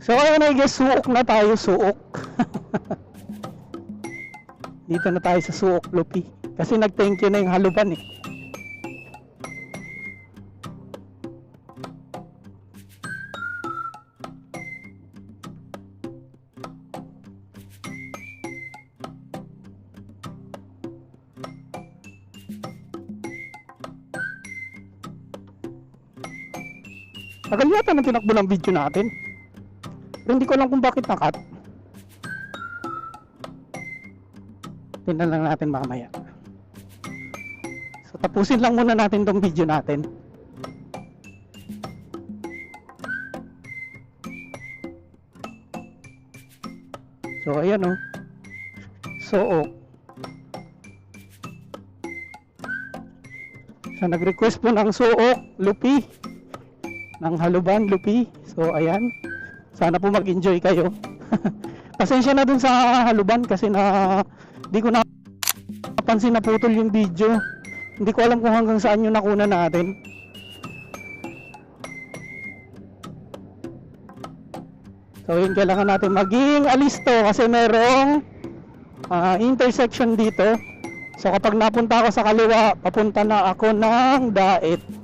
So ayun I guess suok na tayo, suok. Dito na tayo sa suok Lupi. Kasi nag-thank you na yung haluban eh. Tagal yata na tinakbo ng video natin. Hindi ko alam kung bakit nakat. Tingnan lang natin mamaya. So tapusin lang muna natin tong video natin. So ayan oh. So oh. Sa nag-request po ng suok, Lupi ng Haluban, Lupi. So, ayan. Sana po mag-enjoy kayo. Pasensya na dun sa Haluban kasi na di ko na napansin na putol yung video. Hindi ko alam kung hanggang saan yung nakuna natin. So, yun kailangan natin maging alisto kasi merong ah, intersection dito. So, kapag napunta ako sa kaliwa, papunta na ako ng Daet.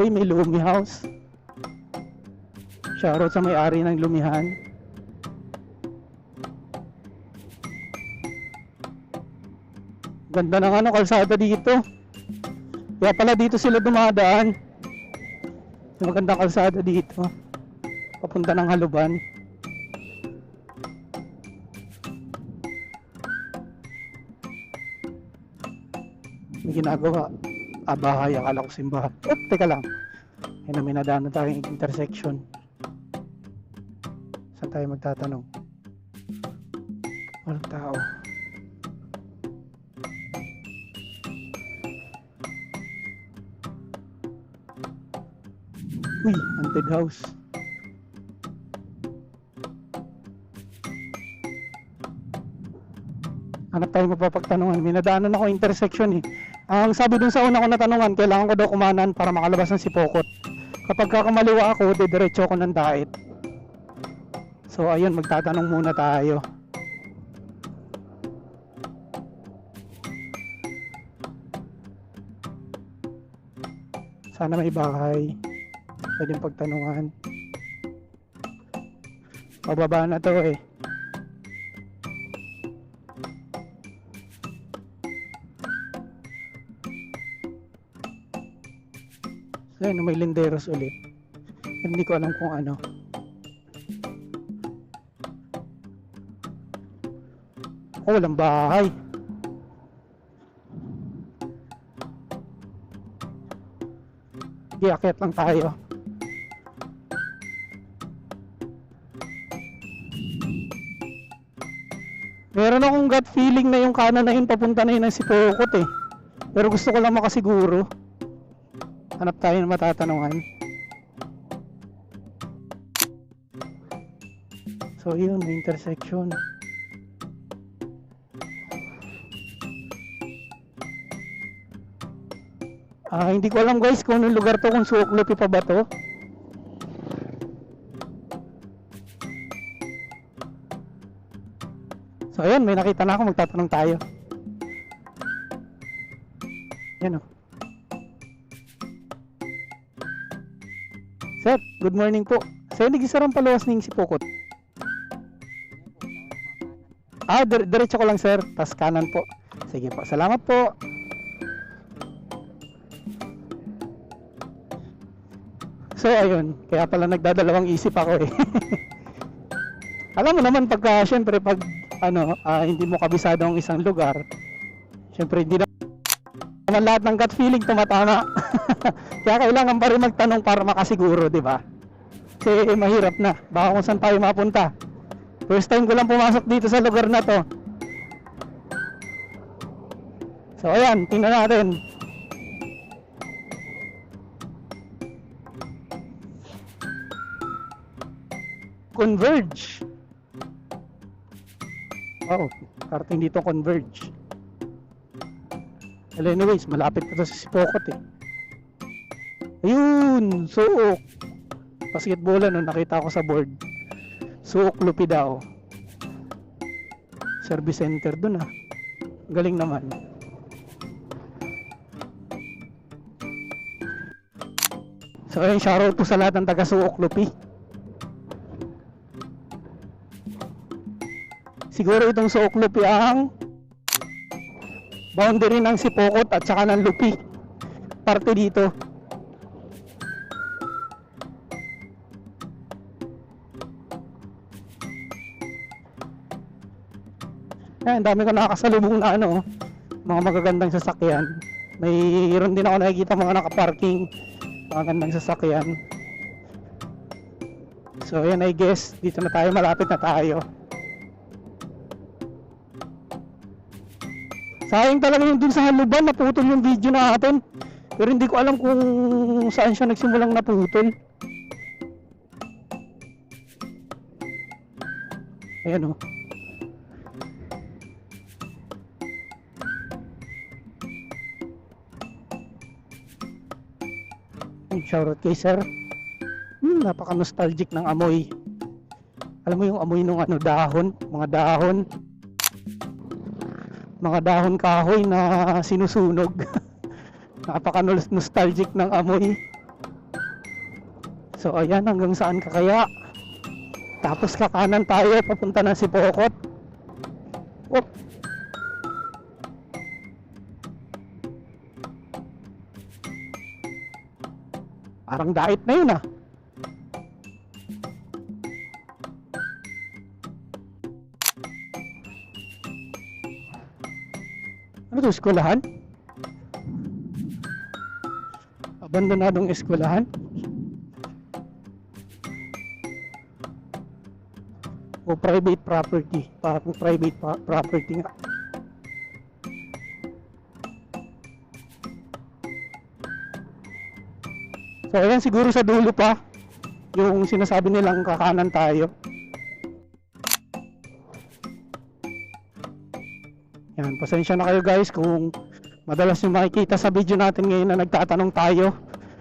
Uy, may Lumi House. Shoutout sa may-ari ng Lumihan. Ganda ng ano, kalsada dito. Kaya pala dito sila dumadaan. Magandang kalsada dito. Papunta ng Haluban. May ginagawa. Ah, bahay. Akala ko simbahan. Oh, teka lang. Ayun na, may na tayong intersection. Saan tayo magtatanong? Walang tao. Uy, haunted house. Hanap tayo mapapagtanungan. May nadaanan ako intersection eh. Ang sabi dun sa una ko natanungan, kailangan ko daw kumanan para makalabas ng sipokot. Kapag kakamaliwa ako, didiretso ako ng dait. So ayun, magtatanong muna tayo. Sana may bahay. Pwedeng pagtanungan. Pababa na to eh. So yun, may linderos ulit. Hindi ko alam kung ano. Oh, walang bahay. Iakyat lang tayo. Meron akong gut feeling na yung kanan na yun papunta na yun ng Sipokot eh. Pero gusto ko lang makasiguro. Hanap tayo ng matatanungan. So yun, may intersection. Ah, hindi ko alam guys kung anong lugar to, kung Suoklupi pa ba to. So ayun, may nakita na ako, magtatanong tayo. Yan o. Sir, good morning po. Sir, nagisarang paluwas ning si Pukot. Ah, dir diretso ko lang sir, tas kanan po. Sige po, salamat po. So ayun, kaya pala nagdadalawang isip ako eh. Alam mo naman pagka syempre pag ano, ah, hindi mo kabisado ang isang lugar, syempre hindi naman lahat ng gut feeling tumatama. kaya kailangan pa rin magtanong para makasiguro, di ba? Kasi mahirap na. Baka kung saan tayo mapunta. First time ko lang pumasok dito sa lugar na to. So ayan, tingnan natin. Converge. Oh, karating dito Converge. Well, anyways, malapit na to sa Sipokot eh. Ayun! Suok! Basketball ano, nakita ko sa board. Suok Lupi daw. Service center dun ah. Galing naman. So ayun, shoutout po sa lahat ng taga Suok Lupi. Siguro itong Suok Lupi ang boundary ng Sipokot at saka ng Lupi. Parte dito. Ayan, dami ko nakakasalubong na ano, mga magagandang sasakyan. Mayroon din ako nakikita mga nakaparking, mga gandang sasakyan. So, ayan, I guess, dito na tayo, malapit na tayo. Sayang talaga yung dun sa haluban, naputol yung video natin. Pero hindi ko alam kung saan siya nagsimulang naputol. Ayan oh. Ay, shoutout kay sir. Hmm, napaka-nostalgic ng amoy. Alam mo yung amoy ng ano, dahon, mga dahon. Mga dahon kahoy na sinusunog. napaka-nostalgic ng amoy. So ayan, hanggang saan ka kaya? Tapos kakanan tayo, papunta na si Pokot. Whoop. Parang diet na yun ah. Ano to, eskwelahan? Abandonadong eskwelahan? O private property? Parang private property nga. So ayan siguro sa dulo pa yung sinasabi nilang kakanan tayo. Yan, pasensya na kayo guys kung madalas yung makikita sa video natin ngayon na nagtatanong tayo.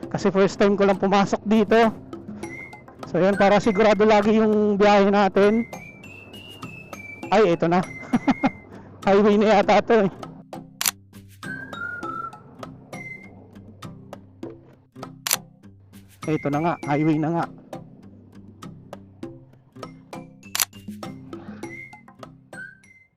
Kasi first time ko lang pumasok dito. So yan, para sigurado lagi yung biyahe natin. Ay, ito na. Highway na yata to eh. Ito na nga, highway na nga.